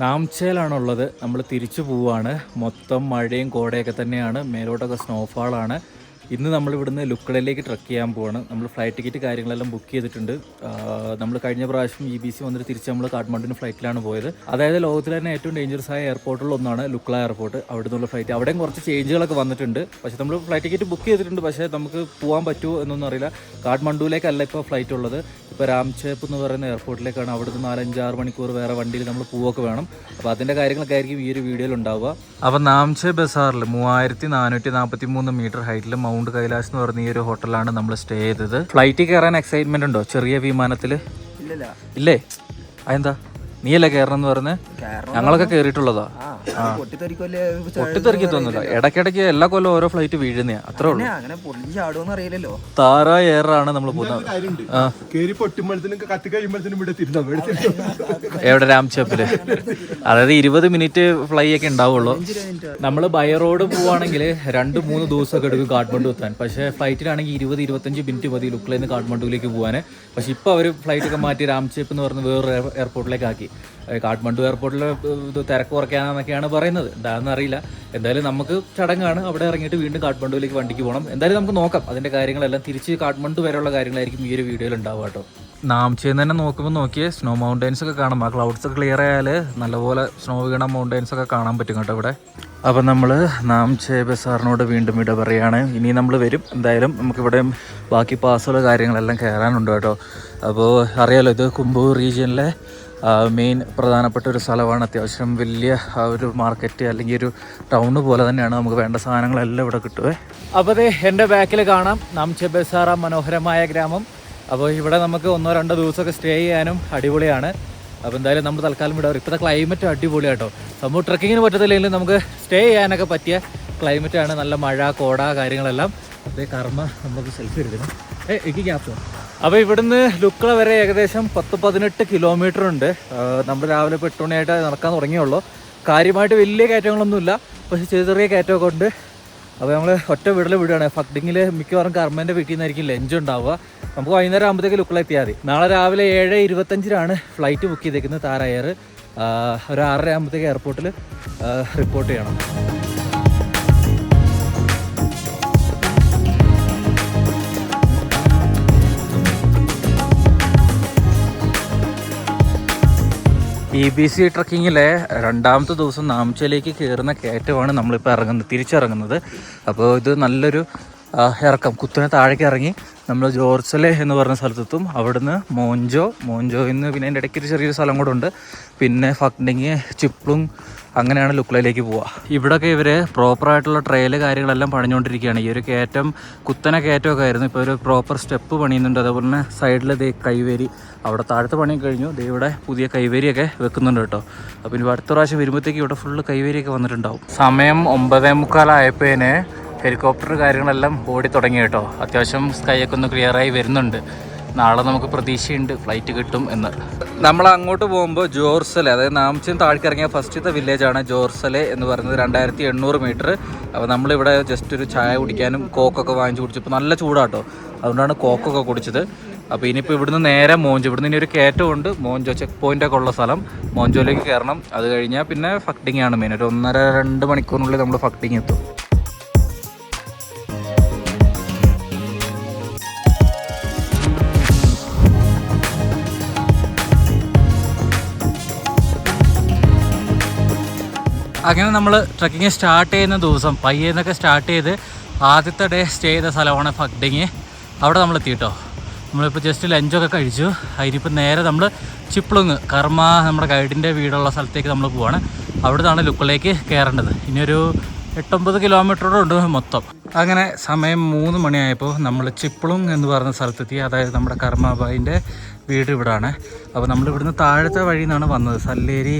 നാംചയിലാണുള്ളത് നമ്മൾ തിരിച്ചു പോവുകയാണ് മൊത്തം മഴയും കോടയൊക്കെ തന്നെയാണ്. മേലോട്ടൊക്കെ സ്നോഫാളാണ് ഇന്ന് നമ്മൾ ഇവിടുന്ന് ലുക്കടയിലേക്ക് ട്രക്ക് ചെയ്യാൻ പോവാണ്. നമ്മൾ ഫ്ലൈറ്റ് ടിക്കറ്റ് കാര്യങ്ങളെല്ലാം ബുക്ക് ചെയ്തിട്ടുണ്ട്. നമ്മൾ കഴിഞ്ഞ പ്രാവശ്യം ഇ ബി സി വന്നിട്ട് തിരിച്ച് നമ്മൾ കാഠ്മണ്ഡുവിന് ഫ്ലൈറ്റിലാണ് പോയത്. അതായത് ലോകത്തിലെ തന്നെ ഏറ്റവും ഡേഞ്ചറസ് ആയ എയർപോർട്ടുകളിൽ ഒന്നാണ് ലുക്ല എയർപോർട്ട് അവിടെ നിന്നുള്ള ഫ്ലൈറ്റ് അവിടെയും കുറച്ച് ചേഞ്ചുകളൊക്കെ വന്നിട്ടുണ്ട്. പക്ഷേ നമ്മൾ ഫ്ലൈറ്റ് ടിക്കറ്റ് ബുക്ക് ചെയ്തിട്ടുണ്ട്. പക്ഷേ നമുക്ക് പോകാൻ പറ്റുമോ എന്നൊന്നും അറിയില്ല. കാഠ്മണ്ഡുവിലേക്കല്ല ഇപ്പോൾ ഫ്ലൈറ്റ് ഉള്ളത്. ഇപ്പോൾ രാംചേപ്പ് എന്ന് പറയുന്ന എയർപോർട്ടിലേക്കാണ് അവിടുന്ന് നാലഞ്ച് ആറ് മണിക്കൂർ വേറെ വണ്ടിയിൽ നമ്മൾ പോവൊക്കെ വേണം. അപ്പോൾ അതിന്റെ കാര്യങ്ങളൊക്കെ ആയിരിക്കും ഈ ഒരു വീഡിയോയിൽ ഉണ്ടാവുക. അപ്പോൾ നാംചേ ബസാറിൽ മൂവായിരത്തി നാനൂറ്റി നാൽപ്പത്തി മൂന്ന് മീറ്റർ ഹൈറ്റിൽ മൗണ്ട് കൈലാസ് എന്ന് പറഞ്ഞ ഈ ഒരു ഹോട്ടലാണ് നമ്മൾ സ്റ്റേ ചെയ്തത്. ഫ്ലൈറ്റിൽ കയറാൻ എക്സൈറ്റ്മെന്റ് ഉണ്ടോ? ചെറിയ വിമാനത്തിൽ ഇല്ലല്ല. ഇല്ലേ? അതെന്താ? നീയല്ലേ കയറണം എന്ന് പറഞ്ഞ് ഞങ്ങളൊക്കെ കയറിയിട്ടുള്ളതാ പൊട്ടിത്തെറിക്കി തോന്നില്ല ഇടയ്ക്കിടയ്ക്ക് എല്ലാ കൊല്ലം ഓരോ ഫ്ലൈറ്റ് വീഴുന്നയാ. അത്രേ ഉള്ളൂ. താരാ പൊളിഞ്ഞ് നമ്മൾ അറിയില്ലല്ലോ. താര എയർ ആണ് നമ്മൾ പോകുന്നത്. എവിടെ രാംചേപ്പിൽ അതായത് ഇരുപത് മിനിറ്റ് ഫ്ലൈ ഒക്കെ ഉണ്ടാവുള്ളൂ. നമ്മൾ ബൈ റോഡ് പോവാണെങ്കിൽ രണ്ട് മൂന്ന് ദിവസമൊക്കെ എടുക്കും കാഠ്മണ്ഡു എത്താൻ. പക്ഷേ ഫ്ലൈറ്റിലാണെങ്കിൽ ഇരുപത് ഇരുപത്തഞ്ച് മിനിറ്റ് മതി ലുക്കിൽ നിന്ന് കാഠ്മണ്ഡുവിലേക്ക് പോകാൻ പക്ഷെ ഇപ്പോൾ അവർ ഫ്ലൈറ്റ് ഒക്കെ മാറ്റി രാംചേപ്പ് എന്ന് പറഞ്ഞ് വേറൊരു എയർ- എയർപോർട്ടിലേക്ക് ആക്കി. ഏഹ് കാഠ്മണ്ഡു എയർപോർട്ടിൽ ഇത് തിരക്ക് കുറയ്ക്കാനെന്നൊക്കെയാണ് പറയുന്നത്. എന്താണെന്ന് അറിയില്ല. എന്തായാലും നമുക്ക് ചടങ്ങാണ്. അവിടെ ഇറങ്ങിയിട്ട് വീണ്ടും കാഠ്മണ്ഡുവിലേക്ക് വണ്ടിക്ക് പോകണം. എന്തായാലും നമുക്ക് നോക്കാം. അതിന്റെ കാര്യങ്ങളെല്ലാം തിരിച്ച് കാഠ്മണ്ഡു വരെയുള്ള കാര്യങ്ങളായിരിക്കും ഈ ഒരു വീഡിയോയിൽ ഉണ്ടാവുക കേട്ടോ. നാംചേന്ന് തന്നെ നോക്കുമ്പോൾ നോക്കിയേ സ്നോ മൗണ്ടൈൻസ് ഒക്കെ കാണാം. ആ ക്ലൗഡ്സ് ക്ലിയർ ആയാൽ നല്ലപോലെ സ്നോ വീണ മൗണ്ടൈൻസ് ഒക്കെ കാണാൻ പറ്റും കേട്ടോ ഇവിടെ. അപ്പം നമ്മൾ നാംചേ ബസാറിനോട് വീണ്ടും ഇട പറയുകയാണ്. ഇനി നമ്മൾ വരും. എന്തായാലും നമുക്കിവിടെ ബാക്കി പാസ്സുള്ള കാര്യങ്ങളെല്ലാം കയറാനുണ്ട് കേട്ടോ. അപ്പോൾ അറിയാലോ ഇത് കുമ്പൂർ റീജിയനിലെ മെയിൻ പ്രധാനപ്പെട്ട ഒരു സ്ഥലമാണ്. അത്യാവശ്യം വലിയ ഒരു മാർക്കറ്റ് അല്ലെങ്കിൽ ഒരു ടൗണ് പോലെ തന്നെയാണ് നമുക്ക് വേണ്ട സാധനങ്ങളെല്ലാം ഇവിടെ കിട്ടുവേ. അപ്പോൾ എന്റെ ബാക്കിൽ കാണാം. നാംചെ ബസാറ മനോഹരമായ ഗ്രാമം. അപ്പോൾ ഇവിടെ നമുക്ക് ഒന്നോ രണ്ടോ ദിവസമൊക്കെ സ്റ്റേ ചെയ്യാനും അടിപൊളിയാണ്. അപ്പോൾ എന്തായാലും നമ്മൾ തൽക്കാലം ഇവിടെ ഇപ്പോഴത്തെ ക്ലൈമറ്റ് അടിപൊളിയാട്ടോ നമുക്ക് ട്രക്കിങ്ങിന് പറ്റത്തില്ലെങ്കിലും നമുക്ക് സ്റ്റേ ചെയ്യാനൊക്കെ പറ്റിയ ക്ലൈമറ്റാണ് നല്ല മഴ കോട കാര്യങ്ങളെല്ലാം. അതേ കർമ്മ നമുക്ക് സെൽഫി എടുക്കണം. ഏ എനിക്ക് ക്യാപ്റ്റോ അപ്പോൾ ഇവിടുന്ന് ലുക്കള വരെ ഏകദേശം പത്ത് പതിനെട്ട് കിലോമീറ്റർ ഉണ്ട്. നമ്മൾ രാവിലെ ഇപ്പോൾ മണിയായിട്ട് നടക്കാൻ തുടങ്ങിയുള്ളൂ. കാര്യമായിട്ട് വലിയ കയറ്റങ്ങളൊന്നുമില്ല. പക്ഷേ ചെറിയ ചെറിയ കയറ്റമൊക്കെ ഉണ്ട്. അപ്പോൾ നമ്മൾ ഒറ്റ വീട്ടിൽ വിടുകയാണ്. ഫക്ഡിങ്ങിൽ മിക്കവാറും കർമ്മന്റെ വീട്ടിൽ നിന്നായിരിക്കും ലഞ്ച് ഉണ്ടാവുക. നമുക്ക് വൈകുന്നേരം ആകുമ്പോഴത്തേക്ക് ലുക്കിലെത്തിയാൽ മതി. നാളെ രാവിലെ ഏഴ് ഇരുപത്തഞ്ചിനാണ് ഫ്ലൈറ്റ് ബുക്ക് ചെയ്തേക്കുന്നത് താര എയർ ഒരു ആറര ആകുമ്പോഴത്തേക്ക് എയർപോർട്ടിൽ റിപ്പോർട്ട് ചെയ്യണം. ഇ ബി സി ട്രക്കിങ്ങിലെ രണ്ടാമത്തെ ദിവസം നാംചയിലേക്ക് കയറുന്ന കയറ്റമാണ് നമ്മളിപ്പോൾ ഇറങ്ങുന്നത് തിരിച്ചിറങ്ങുന്നത്. അപ്പോൾ ഇത് നല്ലൊരു ഇറക്കം. കുത്തിനെ താഴേക്ക് ഇറങ്ങി നമ്മൾ ജോർസലെ എന്ന് പറഞ്ഞ സ്ഥലത്തെത്തും. അവിടുന്ന് മോഞ്ചോ മോഞ്ചോയിൽ എന്ന് പിന്നെ അതിന്റെ ഇടയ്ക്ക് ഒരു ചെറിയൊരു സ്ഥലം കൂടെ ഉണ്ട്. പിന്നെ ഫക്ഡിങ് ചിപ്ലുങ് അങ്ങനെയാണ് ലുക്ലയിലേക്ക് പോവുക. ഇവിടെയൊക്കെ ഇവർ പ്രോപ്പറായിട്ടുള്ള ട്രെയിൽ കാര്യങ്ങളെല്ലാം പണിഞ്ഞുകൊണ്ടിരിക്കുകയാണ്. ഈ ഒരു കയറ്റം കുത്തനെ കയറ്റമൊക്കെ ആയിരുന്നു. ഇപ്പോൾ ഒരു പ്രോപ്പർ സ്റ്റെപ്പ് പണിയുന്നുണ്ട്. അതുപോലെ തന്നെ സൈഡിൽ ദേ കൈവേരി അവിടെ താഴത്തെ പണി കഴിഞ്ഞു. ദേ ഇവിടെ പുതിയ കൈവേരിയൊക്കെ വെക്കുന്നുണ്ട് കേട്ടോ. അപ്പോൾ ഇനി അടുത്ത പ്രാവശ്യം വരുമ്പോഴത്തേക്ക് ഇവിടെ ഫുള്ള് കൈവേരിയൊക്കെ വന്നിട്ടുണ്ടാവും. സമയം ഒമ്പതേ മുക്കാലായപ്പോഴേന് ഹെലികോപ്റ്റർ കാര്യങ്ങളെല്ലാം ഓടി തുടങ്ങി കേട്ടോ. അത്യാവശ്യം സ്കൈ ഒക്കെ ഒന്ന് ക്ലിയറായി വരുന്നുണ്ട്. നാളെ നമുക്ക് പ്രതീക്ഷയുണ്ട്. ഫ്ലൈറ്റ് കിട്ടും എന്ന്. നമ്മൾ അങ്ങോട്ട് പോകുമ്പോൾ ജോർസലെ അതായത് നാമച്ചിന് താഴ്ക്കിറങ്ങിയ ഫസ്റ്റത്തെ വില്ലേജാണ് ജോർസലെ എന്ന് പറയുന്നത് രണ്ടായിരത്തി എണ്ണൂറ് മീറ്റർ അപ്പോൾ നമ്മളിവിടെ ജസ്റ്റ് ഒരു ചായ കുടിക്കാനും കോക്കൊക്കെ വാങ്ങിച്ചു കുടിച്ചപ്പോൾ നല്ല ചൂടാട്ടോ. അതുകൊണ്ടാണ് കോക്കൊക്കെ കുടിച്ചത്. അപ്പോൾ ഇനിയിപ്പോൾ ഇവിടുന്ന് നേരെ മോഞ്ചോ ഇവിടുന്ന് ഇനി ഒരു കയറ്റമുണ്ട് മോഞ്ചോ ചെക്ക് പോയിന്റൊക്കെ ഉള്ള സ്ഥലം. മോഞ്ചോയിലേക്ക് കയറണം അത് കഴിഞ്ഞാൽ പിന്നെ ഫക്ടിങ്ങാണ് മെയിൻ ഒരു ഒന്നര രണ്ട് മണിക്കൂറിനുള്ളിൽ നമ്മൾ ഫക്ടിങ് എത്തും. അങ്ങനെ നമ്മൾ ട്രക്കിങ് സ്റ്റാർട്ട് ചെയ്യുന്ന ദിവസം പയ്യെന്നൊക്കെ സ്റ്റാർട്ട് ചെയ്ത് ആദ്യത്തെ ഡേ സ്റ്റേ ചെയ്ത സ്ഥലമാണ് ഫഗ്ഡിങ്. അവിടെ നമ്മൾ എത്തിയിട്ടോ. നമ്മളിപ്പോൾ ജസ്റ്റ് ലഞ്ചൊക്കെ കഴിച്ചു. അതിനിപ്പോൾ നേരെ നമ്മൾ ചിപ്ലുങ് കർമ്മ നമ്മുടെ ഗൈഡിന്റെ വീടുള്ള സ്ഥലത്തേക്ക് നമ്മൾ പോവാണ്. അവിടെ നിന്നാണ് ലുക്കിലേക്ക് കയറേണ്ടത് ഇനിയൊരു എട്ടൊമ്പത് കിലോമീറ്ററോടെ ഉണ്ട് മൊത്തം. അങ്ങനെ സമയം മൂന്ന് മണിയായപ്പോൾ നമ്മൾ ചിപ്ലുങ് എന്ന് പറയുന്ന സ്ഥലത്തെത്തി. അതായത് നമ്മുടെ കർമ്മബായിന്റെ വീട് ഇവിടാണ്. അപ്പോൾ നമ്മൾ ഇവിടുന്ന് താഴത്തെ വഴിയിൽ നിന്നാണ് വന്നത്. സല്ലേരി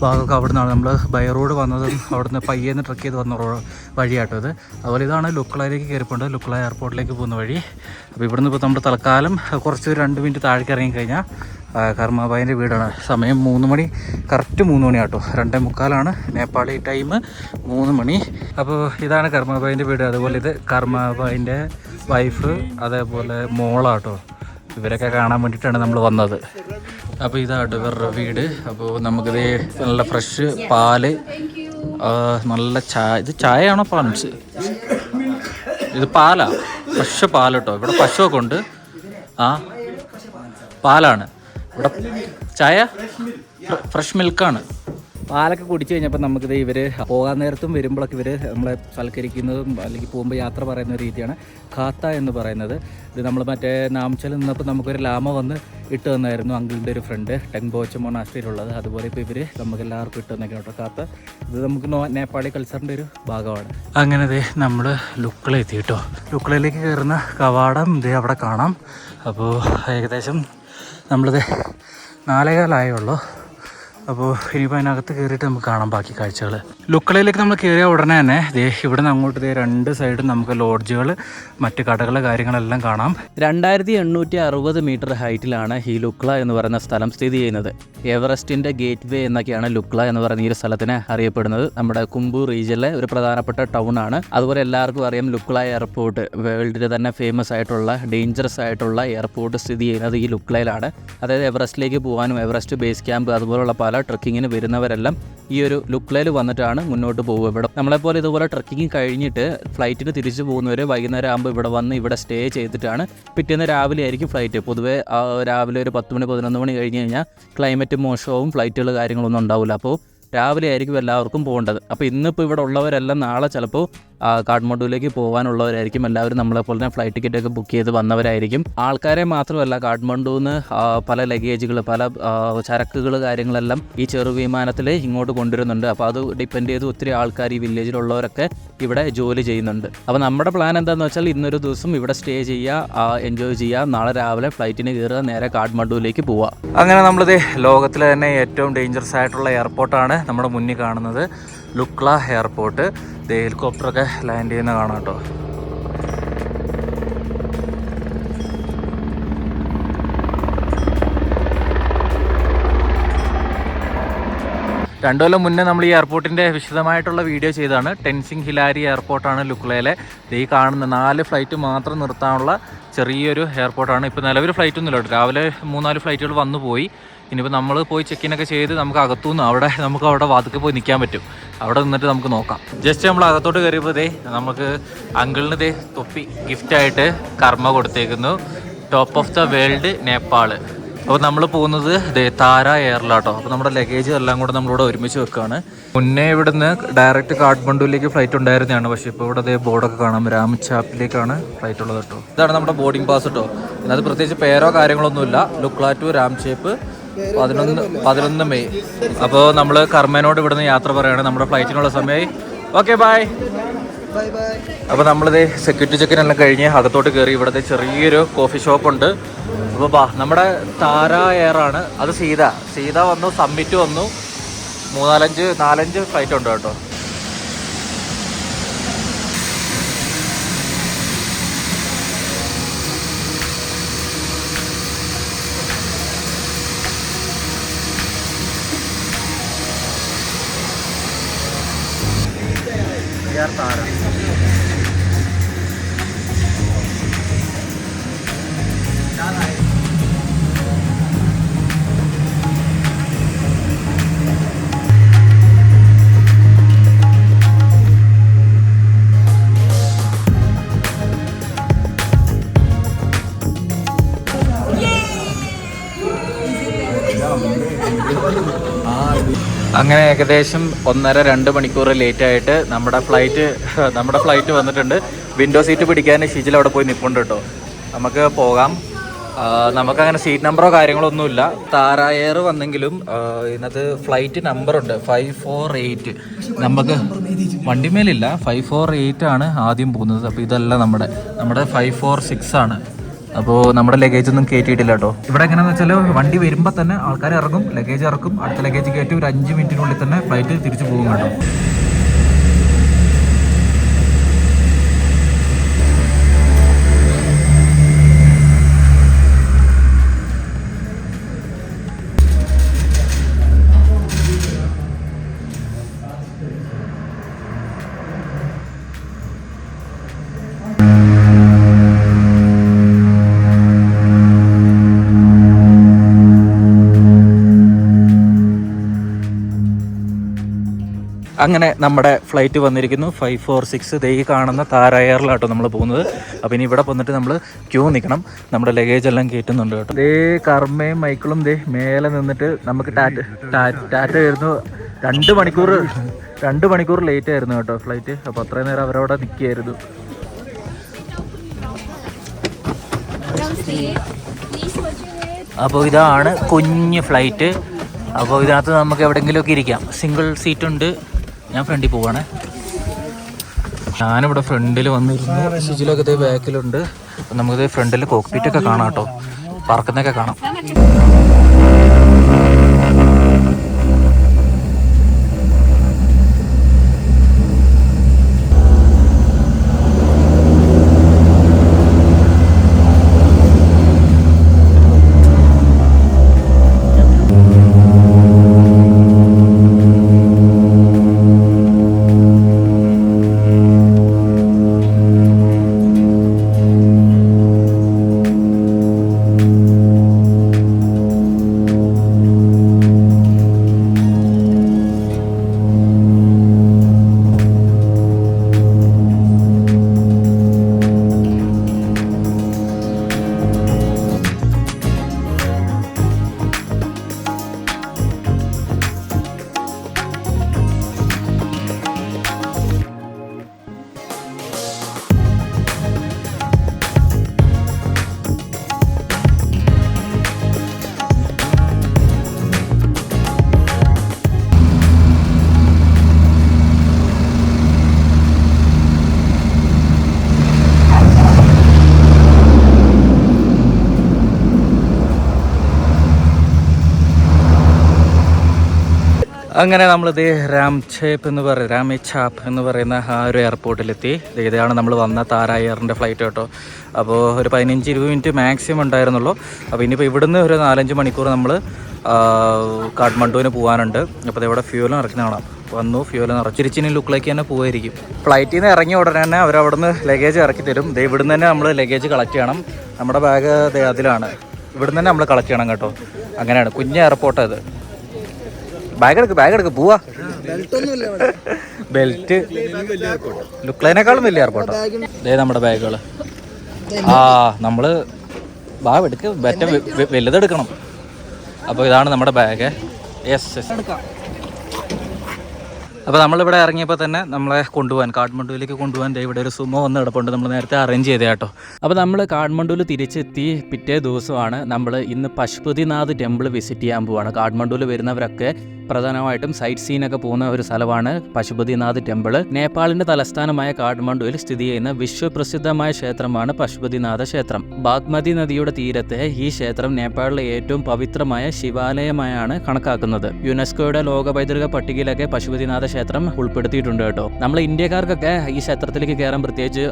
ഭാഗമൊക്കെ അവിടെ നിന്നാണ് നമ്മൾ ബൈ റോഡ് വന്നതും അവിടുന്ന് നിന്ന് ട്രക്ക് ചെയ്ത് വന്ന റോ വഴിയാട്ടോ ഇത്. അതുപോലെ ഇതാണ് ലുക്കളയിലേക്ക് കയറിപ്പോണ്ട്. ലുക്കള എയർപോർട്ടിലേക്ക് പോകുന്ന വഴി. അപ്പോൾ ഇവിടുന്ന് ഇപ്പോൾ നമ്മൾ തൽക്കാലം കുറച്ച് ഒരു രണ്ട് മിനിറ്റ് താഴേക്ക് ഇറങ്ങിക്കഴിഞ്ഞാൽ കർമ്മബായിന്റെ വീടാണ്. സമയം മൂന്ന് മണി കറക്റ്റ് മൂന്ന് മണി ആട്ടോ രണ്ടേ മുക്കാലാണ്. നേപ്പാളി ടൈം മൂന്ന് മണി. അപ്പോൾ ഇതാണ് കർമ്മബായിന്റെ വീട്. അതുപോലെ ഇത് കർമാബായിന്റെ വൈഫ് അതേപോലെ മോളാട്ടോ. ഇവരൊക്കെ കാണാൻ വേണ്ടിയിട്ടാണ് നമ്മൾ വന്നത്. അപ്പോൾ ഇതാണ് ഇവരുടെ വീട്. അപ്പോൾ നമുക്കിത് നല്ല ഫ്രഷ് പാൽ നല്ല ചായ. ഇത് ചായയാണോ പാൻസ് ഇത് പാലാ? ഫ്രഷ് പാൽ കേട്ടോ. ഇവിടെ പശുവൊക്കെ ഉണ്ട്. ആ പാലാണ്. ഇവിടെ ചായ? ഫ്രഷ് മിൽക്കാണ് പാലൊക്കെ കുടിച്ചു കഴിഞ്ഞപ്പോൾ നമുക്കിത് ഇവർ പോകാൻ നേരത്തും വരുമ്പോഴൊക്കെ ഇവർ നമ്മളെ സൽക്കരിക്കുന്നതും അല്ലെങ്കിൽ പോകുമ്പോൾ യാത്ര പറയുന്ന രീതിയാണ് ഖാത്ത എന്ന് പറയുന്നത്. ഇത് നമ്മൾ മറ്റേ നാംചൽ നിന്നപ്പോൾ നമുക്കൊരു ലാമ വന്ന് ഇട്ട് തന്നായിരുന്നു അങ്കിളിന്റെ ഒരു ഫ്രണ്ട് ടെങ്ബോച്ച മൊണാസ്ട്രിയിലുള്ളത് അതുപോലെ ഇപ്പോൾ ഇവർ നമുക്ക് എല്ലാവർക്കും ഇട്ട് കേട്ടോ ഖാത്ത. ഇത് നമുക്ക് നേപ്പാളി കൾച്ചറിന്റെ ഒരു ഭാഗമാണ്. അങ്ങനെ ദേ നമ്മൾ ലുക്കളെത്തി കേട്ടോ. ലുക്കളയിലേക്ക് കയറുന്ന കവാടം ദേ അവിടെ കാണാം. അപ്പോൾ ഏകദേശം നമ്മളിത് നാലേകാലായുള്ളൂ അപ്പോൾ ഇനിയിപ്പോൾ അതിനകത്ത് കയറിയിട്ട് നമുക്ക് കാണാം ബാക്കി കാഴ്ചകൾ ലുക്കളയിലേക്ക് നമ്മൾ കയറിയ ഉടനെ തന്നെ ദേ ഇവിടെ നിന്ന് അങ്ങോട്ട് ദേ രണ്ട് സൈഡും നമുക്ക് ലോഡ്ജുകൾ മറ്റ് കടകൾ കാര്യങ്ങളെല്ലാം കാണാം. രണ്ടായിരത്തി എണ്ണൂറ്റി അറുപത് മീറ്റർ ഹൈറ്റിലാണ് ഈ ലുക്ല എന്ന് പറയുന്ന സ്ഥലം സ്ഥിതി ചെയ്യുന്നത്. എവറസ്റ്റിന്റെ ഗേറ്റ് വേ എന്നൊക്കെയാണ് ലുക്ല എന്ന് പറയുന്ന ഈ ഒരു സ്ഥലത്തിന് അറിയപ്പെടുന്നത്. നമ്മുടെ കുംബു റീജിയനിലെ ഒരു പ്രധാനപ്പെട്ട ടൗൺ ആണ്. അതുപോലെ എല്ലാവർക്കും അറിയാം ലുക്ല എയർപോർട്ട് വേൾഡിൽ തന്നെ ഫേമസ് ആയിട്ടുള്ള ഡേഞ്ചറസ് ആയിട്ടുള്ള എയർപോർട്ട് സ്ഥിതി ചെയ്യുന്നത് ഈ ലുക്ലയിലാണ് അതായത് എവറസ്റ്റിലേക്ക് പോകാനും എവറസ്റ്റ് ബേസ് ക്യാമ്പ് അതുപോലുള്ള പല ട്രക്കിങ്ങിന് വരുന്നവരെല്ലാം ഈ ഒരു ലുക്ലയിൽ വന്നിട്ടാണ് മുന്നോട്ട് പോകുക ഇവിടെ നമ്മളെപ്പോലെ ഇതുപോലെ ട്രക്കിങ് കഴിഞ്ഞിട്ട് ഫ്ലൈറ്റിന് തിരിച്ചു പോകുന്നവർ വൈകുന്നേരം ആകുമ്പോൾ ഇവിടെ വന്ന് ഇവിടെ സ്റ്റേ ചെയ്തിട്ടാണ് പിറ്റേന്ന് രാവിലെ ആയിരിക്കും ഫ്ലൈറ്റ്. പൊതുവേ രാവിലെ ഒരു പത്ത് മണി പതിനൊന്ന് മണി കഴിഞ്ഞ് കഴിഞ്ഞാൽ ക്ലൈമറ്റ് മോശവും ഫ്ലൈറ്റുകൾ കാര്യങ്ങളൊന്നും ഉണ്ടാവില്ല അപ്പോൾ രാവിലെ ആയിരിക്കും എല്ലാവർക്കും പോകേണ്ടത്. അപ്പോൾ ഇന്നിപ്പോൾ ഇവിടെ ഉള്ളവരെല്ലാം നാളെ ചിലപ്പോൾ കാഠ്മണ്ഡുവിലേക്ക് പോകാനുള്ളവരായിരിക്കും എല്ലാവരും നമ്മളെപ്പോലെ തന്നെ ഫ്ലൈറ്റ് ടിക്കറ്റ് ഒക്കെ ബുക്ക് ചെയ്ത് വന്നവരായിരിക്കും. ആൾക്കാരെ മാത്രമല്ല കാഠ്മണ്ഡുവിൽ നിന്ന് പല ലഗേജുകൾ പല ചരക്കുകൾ കാര്യങ്ങളെല്ലാം ഈ ചെറു വിമാനത്തിൽ ഇങ്ങോട്ട് കൊണ്ടുവരുന്നുണ്ട്. അപ്പോൾ അത് ഡിപ്പെൻഡ് ചെയ്ത് ഒത്തിരി ആൾക്കാർ ഈ വില്ലേജിലുള്ളവരൊക്കെ ഇവിടെ ജോലി ചെയ്യുന്നുണ്ട്. അപ്പോൾ നമ്മുടെ പ്ലാൻ എന്താണെന്ന് വെച്ചാൽ ഇന്നൊരു ദിവസം ഇവിടെ സ്റ്റേ ചെയ്യുക എൻജോയ് ചെയ്യുക നാളെ രാവിലെ ഫ്ലൈറ്റിന് കയറുക നേരെ കാഠ്മണ്ഡുവിലേക്ക് പോവുക അങ്ങനെ നമ്മളിത് ലോകത്തിലെ തന്നെ ഏറ്റവും ഡേഞ്ചറസ് ആയിട്ടുള്ള എയർപോർട്ടാണ് നമ്മുടെ മുന്നിൽ കാണുന്നത് ലുക്ല എയർപോർട്ട്. ഹെലികോപ്റ്ററൊക്കെ ലാൻഡ് ചെയ്യുന്ന കാണാം കേട്ടോ. രണ്ടു കൊല്ലം മുന്നേ നമ്മൾ ഈ എയർപോർട്ടിന്റെ വിശദമായിട്ടുള്ള വീഡിയോ ചെയ്താണ് ടെൻസിങ് ഹിലാരി എയർപോർട്ടാണ് ലുക്ലയിലെ. ഈ കാണുന്ന നാല് ഫ്ലൈറ്റ് മാത്രം നിർത്താനുള്ള ചെറിയൊരു എയർപോർട്ടാണ്. ഇപ്പോൾ നിലവിൽ ഫ്ലൈറ്റ് ഒന്നുമില്ല രാവിലെ മൂന്നാൽ ഫ്ലൈറ്റുകൾ വന്നു പോയി ഇനിയിപ്പോൾ നമ്മൾ പോയി ചെക്കിനൊക്കെ ചെയ്ത് നമുക്ക് അകത്തുനിന്ന് അവിടെ നമുക്ക് അവിടെ വാതിക്ക് പോയി നിൽക്കാൻ പറ്റും. അവിടെ നിന്നിട്ട് നമുക്ക് നോക്കാം. ജസ്റ്റ് നമ്മൾ അകത്തോട്ട് കയറിയപ്പോൾ ദേ നമുക്ക് അങ്കിളിന് ദേ തൊപ്പി ഗിഫ്റ്റായിട്ട് കർമ്മ കൊടുത്തേക്കുന്നു. Top of the world Nepal. അപ്പോൾ നമ്മൾ പോകുന്നത് ദേ താര എയറിലാട്ടോ അപ്പോൾ നമ്മുടെ ലഗേജ് എല്ലാം കൂടെ നമ്മളിവിടെ ഒരുമിച്ച് വെക്കുകയാണ് മുന്നേ ഇവിടുന്ന് ഡയറക്റ്റ് കാഠ്മണ്ഡുവിലേക്ക് ഫ്ലൈറ്റ് ഉണ്ടായിരുന്നതാണ്. പക്ഷേ ഇപ്പോൾ ഇവിടെ ദേ ബോർഡൊക്കെ കാണാം. രാംചാപ്പിലേക്കാണ് ഫ്ലൈറ്റ് ഉള്ളത് കേട്ടോ ഇതാണ് നമ്മുടെ ബോർഡിംഗ് പാസ് കേട്ടോ അതിനകത്ത് പ്രത്യേകിച്ച് പേരോ കാര്യങ്ങളൊന്നുമില്ല. ലുക്ലാറ്റു രാംചേപ്പ് പതിനൊന്ന് പതിനൊന്ന് മെയ്. അപ്പോൾ നമ്മൾ കർമ്മേനോട് ഇവിടുന്ന് യാത്ര പറയുകയാണ് നമ്മുടെ ഫ്ലൈറ്റിനുള്ള സമയമായി ഓക്കെ ബൈ. Bye bye. അപ്പോൾ നമ്മളിത് സെക്യൂരിറ്റി ചെക്കിൻ എല്ലാം കഴിഞ്ഞ് അകത്തോട്ട് കയറി ഇവിടുത്തെ ചെറിയൊരു കോഫി ഷോപ്പ് ഉണ്ട്. അപ്പോൾ ബാ നമ്മുടെ താര എയർ ആണ്. അത് സീത. സീത വന്നു സമ്മിറ്റ് വന്നു. മൂന്നാലഞ്ച് നാലഞ്ച് ഫ്ലൈറ്റ് ഉണ്ട് കേട്ടോ. താര അങ്ങനെ ഏകദേശം ഒന്നര രണ്ട് മണിക്കൂർ ലേറ്റ് ആയിട്ട് നമ്മുടെ ഫ്ലൈറ്റ് നമ്മുടെ ഫ്ലൈറ്റ് വന്നിട്ടുണ്ട്. വിൻഡോ സീറ്റ് പിടിക്കാൻ ഷിജിൽ അവിടെ പോയി നിൽപ്പുണ്ട് കേട്ടോ നമുക്ക് പോകാം. നമുക്കങ്ങനെ സീറ്റ് നമ്പറോ കാര്യങ്ങളോ ഒന്നുമില്ല താര എയർ വന്നെങ്കിലും ഇതിനകത്ത് ഫ്ലൈറ്റ് നമ്പറുണ്ട് ഫൈവ് ഫോർ എയ്റ്റ് നമുക്ക് വണ്ടിമേലില്ല. ഫൈവ് ഫോർ എയ്റ്റ് ആണ് ആദ്യം പോകുന്നത്. അപ്പോൾ ഇതല്ല നമ്മുടെ നമ്മുടെ ഫൈവ് ഫോർ സിക്സ് ആണ്. അപ്പോൾ നമ്മുടെ ലഗേജ് ഒന്നും കയറ്റിയിട്ടില്ല കേട്ടോ. ഇവിടെ എങ്ങനെയാണെന്ന് വെച്ചാൽ വണ്ടി വരുമ്പോൾ തന്നെ ആൾക്കാർ ഇറങ്ങും ലഗേജ് ഇറക്കും. അടുത്ത ലഗേജ് കയറ്റി ഒരു അഞ്ച് മിനിറ്റിനുള്ളിൽ തന്നെ ഫ്ലൈറ്റ് തിരിച്ചു പോകും കേട്ടോ. അങ്ങനെ നമ്മുടെ ഫ്ലൈറ്റ് വന്നിരിക്കുന്നു. ഫൈവ് ഫോർ സിക്സ് ദേ കാണുന്ന കാണുന്ന താരയറിലാട്ടോ നമ്മൾ പോകുന്നത്. അപ്പോൾ ഇനി ഇവിടെ വന്നിട്ട് നമ്മൾ ക്യൂ നിൽക്കണം നമ്മുടെ ലഗേജ് എല്ലാം കയറ്റുന്നുണ്ട് കേട്ടോ. ദേ കർമ്മയും മൈക്കിളും ദേ മേലെ നിന്നിട്ട് നമുക്ക് ടാറ്റ ടാറ്റ വരുന്നു. രണ്ട് മണിക്കൂർ രണ്ട് മണിക്കൂർ ലേറ്റ് ആയിരുന്നു കേട്ടോ ഫ്ലൈറ്റ് അപ്പോൾ അത്രയും നേരം അവരവിടെ നിൽക്കുകയായിരുന്നു. അപ്പോൾ ഇതാണ് കുഞ്ഞ് ഫ്ലൈറ്റ് അപ്പോൾ ഇതിനകത്ത് നമുക്ക് എവിടെയെങ്കിലുമൊക്കെ ഇരിക്കാം. സിംഗിൾ സീറ്റ് ഉണ്ട്. ഞാൻ ഫ്രണ്ടിൽ പോവാണ്. ഞാനിവിടെ ഫ്രണ്ടിൽ വന്നിരുന്നു. സുജിലൊക്കെ ബാക്കിലുണ്ട് നമുക്ക് ഫ്രണ്ടിൽ കോക്ക്പീറ്റൊക്കെ കാണാം കേട്ടോ. പറക്കുന്നൊക്കെ കാണാം. അങ്ങനെ നമ്മൾ നമ്മളിത് രാംചേപ്പ് എന്ന് പറയുന്ന രാമേഛാപ്പ് എന്ന് പറയുന്ന ആ ഒരു എയർപോർട്ടിലെത്തി. ദേ ഇതാണ് നമ്മൾ വന്ന താര എയറിന്റെ ഫ്ലൈറ്റ് കേട്ടോ. അപ്പോൾ ഒരു പതിനഞ്ച് ഇരുപത് മിനിറ്റ് മാക്സിമം ഉണ്ടായിരുന്നുള്ളൂ. അപ്പോൾ ഇനിയിപ്പോൾ ഇവിടുന്ന് ഒരു നാലഞ്ച് മണിക്കൂർ നമ്മൾ കാഠ്മണ്ഡുവിന് പോകാനുണ്ട്. അപ്പോൾ ഇവിടെ ഫ്യൂവൽ നിറയ്ക്കുന്ന കാണാം. വന്നു ഫ്യൂൽ നിറച്ചിരിച്ചിനി ലുക്കിലേക്ക് തന്നെ പോകുമായിരിക്കും ഫ്ലൈറ്റിൽ നിന്ന് ഇറങ്ങിയ ഉടനെ തന്നെ അവർ അവിടുന്ന് ലഗേജ് ഇറക്കി തരും. ദേ ഇവിടുന്ന് തന്നെ നമ്മൾ ലഗേജ് കളക്ട് ചെയ്യണം. നമ്മുടെ ബാഗ് ദേ അതിലാണ്. ഇവിടുന്ന് തന്നെ നമ്മൾ കളക്ട് ചെയ്യണം കേട്ടോ. അങ്ങനെയാണ്. കുഞ്ഞ് എയർപോർട്ടാണ് ഇത് ബാഗ് എടുക്ക് ബാഗ് എടുക്ക് പോവാ. ബെൽറ്റ് ലുക്ലൈനേക്കാളും വലിയ എയർപോർട്ടാ ഇതേ നമ്മുടെ ബാഗുകൾ ആ നമ്മൾ ബാഗ് എടുക്ക് മറ്റേ വലുതെടുക്കണം അപ്പോൾ ഇതാണ് നമ്മുടെ ബാഗ്. യെസ് യെസ് അപ്പോൾ നമ്മളിവിടെ ഇറങ്ങിയപ്പോൾ തന്നെ നമ്മളെ കൊണ്ടുപോകാൻ കാഠ്മണ്ഡുവിലേക്ക് കൊണ്ടുപോകാൻ ഇവിടെ ഒരു സുമോ വന്ന് കിടപ്പുണ്ട്. നമ്മൾ നേരത്തെ അറേഞ്ച് ചെയ്തേ കേട്ടോ. അപ്പോൾ നമ്മൾ കാഠ്മണ്ഡുവിൽ തിരിച്ചെത്തി പിറ്റേ ദിവസമാണ് നമ്മൾ ഇന്ന് പശുപതിനാഥ് ടെമ്പിൾ വിസിറ്റ് ചെയ്യാൻ പോവാണ്. കാഠ്മണ്ഡുവിൽ വരുന്നവരൊക്കെ പ്രധാനമായിട്ടും സൈറ്റ് സീനൊക്കെ പോകുന്ന ഒരു സ്ഥലമാണ് പശുപതിനാഥ് ടെമ്പിൾ നേപ്പാളിന്റെ തലസ്ഥാനമായ കാഠ്മണ്ഡുവിൽ സ്ഥിതി ചെയ്യുന്ന വിശ്വപ്രസിദ്ധമായ ക്ഷേത്രമാണ് പശുപതിനാഥ ക്ഷേത്രം. ബാഗ്മതി നദിയുടെ തീരത്തെ ഈ ക്ഷേത്രം നേപ്പാളിലെ ഏറ്റവും പവിത്രമായ ശിവാലയമായാണ് കണക്കാക്കുന്നത്. യുനെസ്കോയുടെ ലോക പൈതൃക പട്ടികയിലൊക്കെ പശുപതിനാഥ ക്ഷേത്രം ഉൾപ്പെടുത്തിയിട്ടുണ്ട് കേട്ടോ. നമ്മൾ ഇന്ത്യക്കാർക്കൊക്കെ ഈ ക്ഷേത്രത്തിലേക്ക് കയറാൻ പ്രത്യേകിച്ച്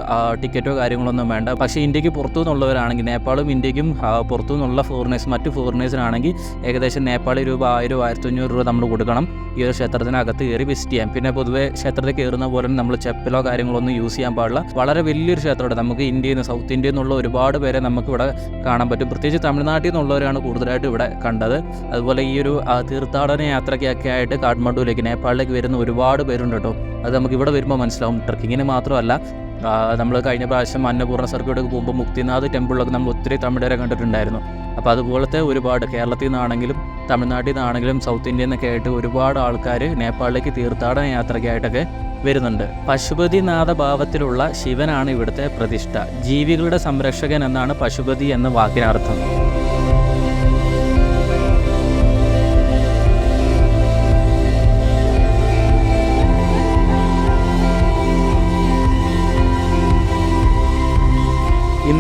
ടിക്കറ്റോ കാര്യങ്ങളൊന്നും വേണ്ട. പക്ഷേ ഇന്ത്യയ്ക്ക് പുറത്തു നിന്നുള്ളവരാണെങ്കിൽ നേപ്പാളും ഇന്ത്യക്കും പുറത്തു നിന്നുള്ള ഫോറിനേഴ്സ് മറ്റു ഫോറിനേഴ്സിനാണെങ്കിൽ ഏകദേശം നേപ്പാളി രൂപ ആയിരം ആയിരത്തി അഞ്ഞൂറ് രൂപ നമ്മൾ കൊടുക്കണം. ഈ ഒരു ക്ഷേത്രത്തിനകത്ത് കയറി വിസിറ്റ് ചെയ്യാം. പിന്നെ പൊതുവെ ക്ഷേത്രത്തിൽ കയറുന്ന പോലെ നമ്മൾ ചെപ്പിലോ കാര്യങ്ങളോ ഒന്നും യൂസ് ചെയ്യാൻ പാടില്ല. വളരെ വലിയൊരു ക്ഷേത്രമാണ് നമുക്ക് ഇന്ത്യയിൽ നിന്ന് സൗത്ത് ഇന്ത്യയിൽ നിന്നുള്ള ഒരുപാട് പേരെ നമുക്ക് ഇവിടെ കാണാൻ പറ്റും. പ്രത്യേകിച്ച് തമിഴ്നാട്ടിൽ നിന്നുള്ളവരാണ് കൂടുതലായിട്ട് ഇവിടെ കണ്ടത്. അതുപോലെ ഈ ഒരു തീർത്ഥാടന യാത്രയ്ക്കൊക്കെ ആയിട്ട് കാഠ്മണ്ഡുവിലേക്ക് നേപ്പാളിലേക്ക് വരുന്ന ഒരുപാട് പേരുണ്ട് കേട്ടോ. അത് നമുക്ക് ഇവിടെ വരുമ്പോൾ മനസ്സിലാവും. ട്രക്കിങ്ങിന് മാത്രമല്ല നമ്മൾ കഴിഞ്ഞ പ്രാവശ്യം അന്നപൂർണ സർക്യൂട്ടൊക്കെ പോകുമ്പോൾ മുക്തിനാഥ് ടെമ്പിളിലൊക്കെ നമ്മൾ ഒത്തിരി തമിഴരെ കണ്ടിട്ടുണ്ടായിരുന്നു. അപ്പോൾ അതുപോലത്തെ ഒരുപാട് കേരളത്തിൽ നിന്നാണെങ്കിലും തമിഴ്നാട്ടിൽ നിന്നാണെങ്കിലും സൗത്ത് ഇന്ത്യയിൽ നിന്നൊക്കെ ആയിട്ട് ഒരുപാട് ആൾക്കാർ നേപ്പാളിലേക്ക് തീർത്ഥാടന യാത്രയ്ക്കായിട്ടൊക്കെ വരുന്നുണ്ട്. പശുപതിനാഥ ഭാവത്തിലുള്ള ശിവനാണ് ഇവിടുത്തെ പ്രതിഷ്ഠ. ജീവികളുടെ സംരക്ഷകൻ എന്നാണ് പശുപതി എന്ന വാക്കിനർത്ഥം.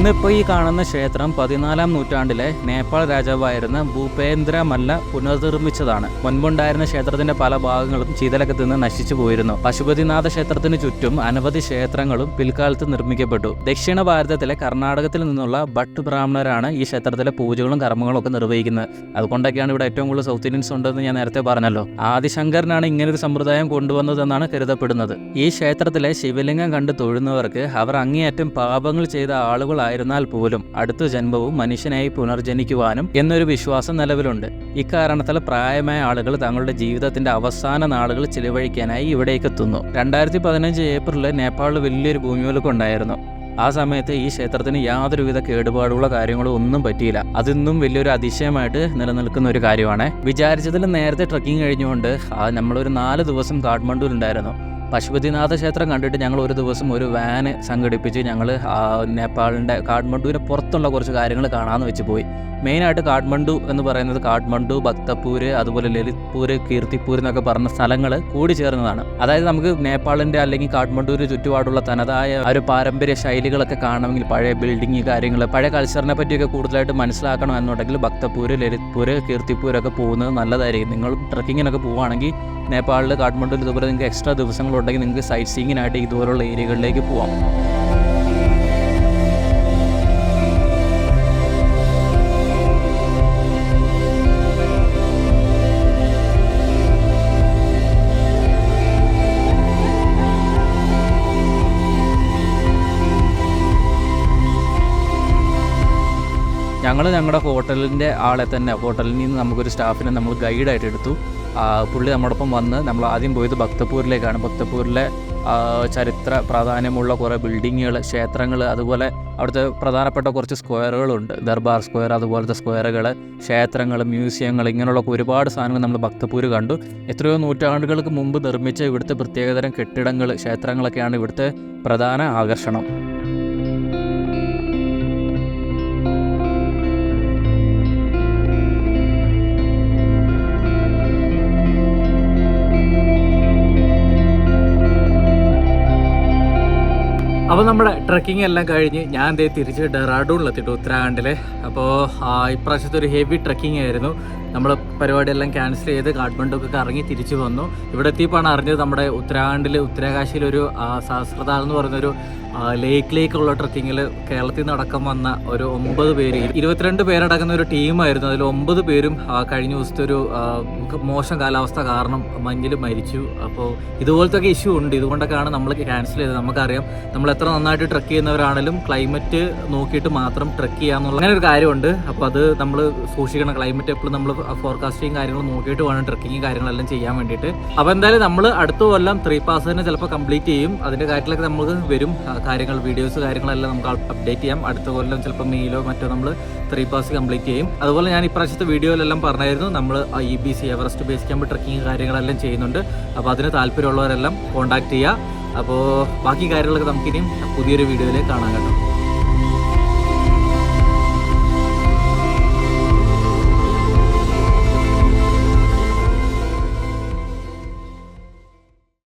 ഇന്നിപ്പോൾ ഈ കാണുന്ന ക്ഷേത്രം പതിനാലാം നൂറ്റാണ്ടിലെ നേപ്പാൾ രാജാവായിരുന്ന ഭൂപേന്ദ്ര മല്ല പുനർനിർമ്മിച്ചതാണ്. മുൻപുണ്ടായിരുന്ന ക്ഷേത്രത്തിന്റെ പല ഭാഗങ്ങളും ചീതലൊക്കെ നിന്ന് നശിച്ചു പോയിരുന്നു. പശുപതിനാഥ ക്ഷേത്രത്തിന് ചുറ്റും അനവധി ക്ഷേത്രങ്ങളും പിൽക്കാലത്ത് നിർമ്മിക്കപ്പെട്ടു. ദക്ഷിണ ഭാരതത്തിലെ കർണാടകത്തിൽ നിന്നുള്ള ഭട്ട് ബ്രാഹ്മണരാണ് ഈ ക്ഷേത്രത്തിലെ പൂജകളും കർമ്മങ്ങളും ഒക്കെ നിർവഹിക്കുന്നത്. അതുകൊണ്ടൊക്കെയാണ് ഇവിടെ ഏറ്റവും കൂടുതൽ സൗത്ത് ഇന്ത്യൻസ് ഉണ്ടെന്ന് ഞാൻ നേരത്തെ പറഞ്ഞല്ലോ. ആദിശങ്കരനാണ് ഇങ്ങനൊരു സമ്പ്രദായം കൊണ്ടുവന്നതെന്നാണ് കരുതപ്പെടുന്നത്. ഈ ക്ഷേത്രത്തിലെ ശിവലിംഗം കണ്ട് തൊഴുന്നവർക്ക് അവർ അങ്ങേയറ്റം പാപങ്ങൾ ചെയ്ത ആളുകളായി ആയിരുന്നാൽ പോലും അടുത്ത ജന്മവും മനുഷ്യനായി പുനർജനിക്കുവാനും എന്നൊരു വിശ്വാസം നിലവിലുണ്ട്. ഇക്കാരണത്താൽ പ്രായമായ ആളുകൾ തങ്ങളുടെ ജീവിതത്തിന്റെ അവസാന നാളുകൾ ചിലവഴിക്കാനായി ഇവിടേക്ക് എത്തുന്നു. രണ്ടായിരത്തി പതിനഞ്ച് ഏപ്രിലിൽ നേപ്പാളിൽ വലിയൊരു ഭൂമിയൊലുക്കം ഉണ്ടായിരുന്നു. ആ സമയത്ത് ഈ ക്ഷേത്രത്തിന് യാതൊരുവിധ കേടുപാടുള്ള കാര്യങ്ങളോ ഒന്നും പറ്റിയില്ല. അതിന്നും വലിയൊരു അതിശയമായിട്ട് നിലനിൽക്കുന്ന ഒരു കാര്യമാണ്. വിചാരിച്ചതിൽ നേരത്തെ ട്രക്കിംഗ് കഴിഞ്ഞുകൊണ്ട് നമ്മളൊരു നാല് ദിവസം കാഠ്മണ്ഡുവിലുണ്ടായിരുന്നു പശുപതിനാഥ ക്ഷേത്രം കണ്ടിട്ട് ഞങ്ങൾ ഒരു ദിവസം ഒരു വാന് സംഘടിപ്പിച്ച് ഞങ്ങൾ നേപ്പാളിന്റെ കാഠ്മണ്ഡുവിന് പുറത്തുള്ള കുറച്ച് കാര്യങ്ങൾ കാണാമെന്ന് വെച്ച് പോയി. മെയിനായിട്ട് കാഠ്മണ്ഡു എന്ന് പറയുന്നത് കാഠ്മണ്ഡു ഭക്തപൂര് അതുപോലെ ലളിത്പൂര് കീർത്തിപ്പൂർ എന്നൊക്കെ പറഞ്ഞ സ്ഥലങ്ങൾ കൂടി ചേർന്നതാണ്. അതായത് നമുക്ക് നേപ്പാളിന്റെ അല്ലെങ്കിൽ കാഠ്മണ്ഡുവിന് ചുറ്റുപാടുള്ള തനതായ ഒരു പാരമ്പര്യ ശൈലികളൊക്കെ കാണണമെങ്കിൽ പഴയ ബിൽഡിങ് കാര്യങ്ങൾ പഴയ കൾച്ചറിനെ പറ്റിയൊക്കെ കൂടുതലായിട്ട് മനസ്സിലാക്കണം എന്നുണ്ടെങ്കിൽ ഭക്തപൂര് ലളിത്പൂര് കീർത്തിപ്പൂരൊക്കെ പോകുന്നത് നല്ലതായിരിക്കും. നിങ്ങൾ ട്രക്കിങ്ങിനൊക്കെ പോവുകയാണെങ്കിൽ നേപ്പാളിൽ കാഠ്മണ്ഡുവിൽ ഇതുപോലെ നിങ്ങൾക്ക് എക്സ്ട്രാ ദിവസങ്ങളുണ്ടെങ്കിൽ നിങ്ങൾക്ക് സൈറ്റ് സീയിങ്ങിനായിട്ട് ഇതുപോലുള്ള ഏരിയകളിലേക്ക് പോവാം. ഞങ്ങൾ ഞങ്ങളുടെ ഹോട്ടലിന്റെ ആളെ തന്നെ ഹോട്ടലിൽ നിന്ന് നമുക്കൊരു സ്റ്റാഫിനെ നമ്മൾ ഗൈഡായിട്ട് എടുത്തു. പുള്ളി നമ്മോടൊപ്പം വന്ന് നമ്മൾ ആദ്യം പോയത് ഭക്തപൂരിലേക്കാണ്. ഭക്തപൂരിലെ ചരിത്ര പ്രാധാന്യമുള്ള കുറേ ബിൽഡിങ്ങുകൾ ക്ഷേത്രങ്ങൾ അതുപോലെ അവിടുത്തെ പ്രധാനപ്പെട്ട കുറച്ച് സ്ക്വയറുകളുണ്ട്. ദർബാർ സ്ക്വയർ അതുപോലത്തെ സ്ക്വയറുകൾ ക്ഷേത്രങ്ങൾ മ്യൂസിയങ്ങൾ ഇങ്ങനെയുള്ള ഒരുപാട് സാധനങ്ങൾ നമ്മൾ ഭക്തപൂർ കണ്ടു. എത്രയോ നൂറ്റാണ്ടുകൾക്ക് മുമ്പ് നിർമ്മിച്ച ഇവിടുത്തെ പ്രത്യേകതരം കെട്ടിടങ്ങൾ ക്ഷേത്രങ്ങളൊക്കെയാണ് ഇവിടുത്തെ പ്രധാന ആകർഷണം. അപ്പോൾ നമ്മുടെ ട്രക്കിംഗ് എല്ലാം കഴിഞ്ഞ് ഞാൻ ദേ തിരിച്ച് ഡെറാഡൂണിലെത്തിട്ടു ഉത്തരാഖണ്ഡിൽ അപ്പോൾ ഇപ്രാവശ്യത്തെ ഒരു ഹെവി ട്രക്കിംഗ് ആയിരുന്നു. നമ്മൾ പരിപാടിയെല്ലാം ക്യാൻസൽ ചെയ്ത് കാഠ്മണ്ഡുക്കൊക്കെ കറങ്ങി തിരിച്ചു വന്നു. ഇവിടെ എത്തിയപ്പോഴാണ് അറിഞ്ഞത് നമ്മുടെ ഉത്തരാഖണ്ഡിൽ ഉത്തരാകാശിയിലൊരു സഹസ്രത എന്ന് പറയുന്നൊരു ലേക്കിലേക്കുള്ള ട്രക്കിങ്ങിൽ കേരളത്തിൽ നിന്ന് അടക്കം വന്ന ഒരു ഒമ്പത് പേര്. ഇരുപത്തിരണ്ട് പേരടങ്ങുന്ന ഒരു ടീമായിരുന്നു അതിൽ ഒമ്പത് പേരും കഴിഞ്ഞ ദിവസത്തെ ഒരു മോശം കാലാവസ്ഥ കാരണം മഞ്ഞിൽ മരിച്ചു. അപ്പോൾ ഇതുപോലത്തെ ഒക്കെ ഇഷ്യൂ ഉണ്ട്. ഇതുകൊണ്ടൊക്കെയാണ് നമ്മൾ ക്യാൻസൽ ചെയ്തത്. നമുക്കറിയാം നമ്മൾ എത്ര നന്നായിട്ട് ട്രക്ക് ചെയ്യുന്നവരാണെങ്കിലും ക്ലൈമറ്റ് നോക്കിയിട്ട് മാത്രം ട്രക്ക് ചെയ്യാമെന്നുള്ള അങ്ങനെ ഒരു കാര്യമുണ്ട്. അപ്പോൾ അത് നമ്മൾ സൂക്ഷിക്കണം. ക്ലൈമറ്റ് എപ്പോഴും നമ്മൾ ഫോർകാസ്റ്റിംഗ് കാര്യങ്ങൾ നോക്കിയിട്ട് വേണം ട്രക്കിങ് കാര്യങ്ങളെല്ലാം ചെയ്യാൻ വേണ്ടിയിട്ട്. അപ്പോൾ എന്തായാലും നമ്മൾ അടുത്ത കൊല്ലം ത്രീ പാസ് തന്നെ ചിലപ്പോൾ കംപ്ലീറ്റ് ചെയ്യും. അതിന്റെ കാര്യത്തിലൊക്കെ നമുക്ക് വരും കാര്യങ്ങൾ വീഡിയോസ് കാര്യങ്ങളെല്ലാം നമുക്ക് അപ്ഡേറ്റ് ചെയ്യാം. അടുത്ത കൊല്ലം ചിലപ്പോൾ മെയിലോ മറ്റോ നമ്മൾ ത്രീ പാസ് കംപ്ലീറ്റ് ചെയ്യും. അതുപോലെ ഞാൻ ഇപ്രാവശ്യത്തെ വീഡിയോയിലെല്ലാം പറഞ്ഞായിരുന്നു നമ്മൾ E B C Everest base camp trekking കാര്യങ്ങളെല്ലാം ചെയ്യുന്നുണ്ട്. അപ്പോൾ അതിന് താല്പര്യമുള്ളവരെല്ലാം കോൺടാക്ട് ചെയ്യുക അപ്പോൾ ബാക്കി കാര്യങ്ങളൊക്കെ നമുക്കിനിയും പുതിയൊരു വീഡിയോയിൽ കാണാൻ കേട്ടോ.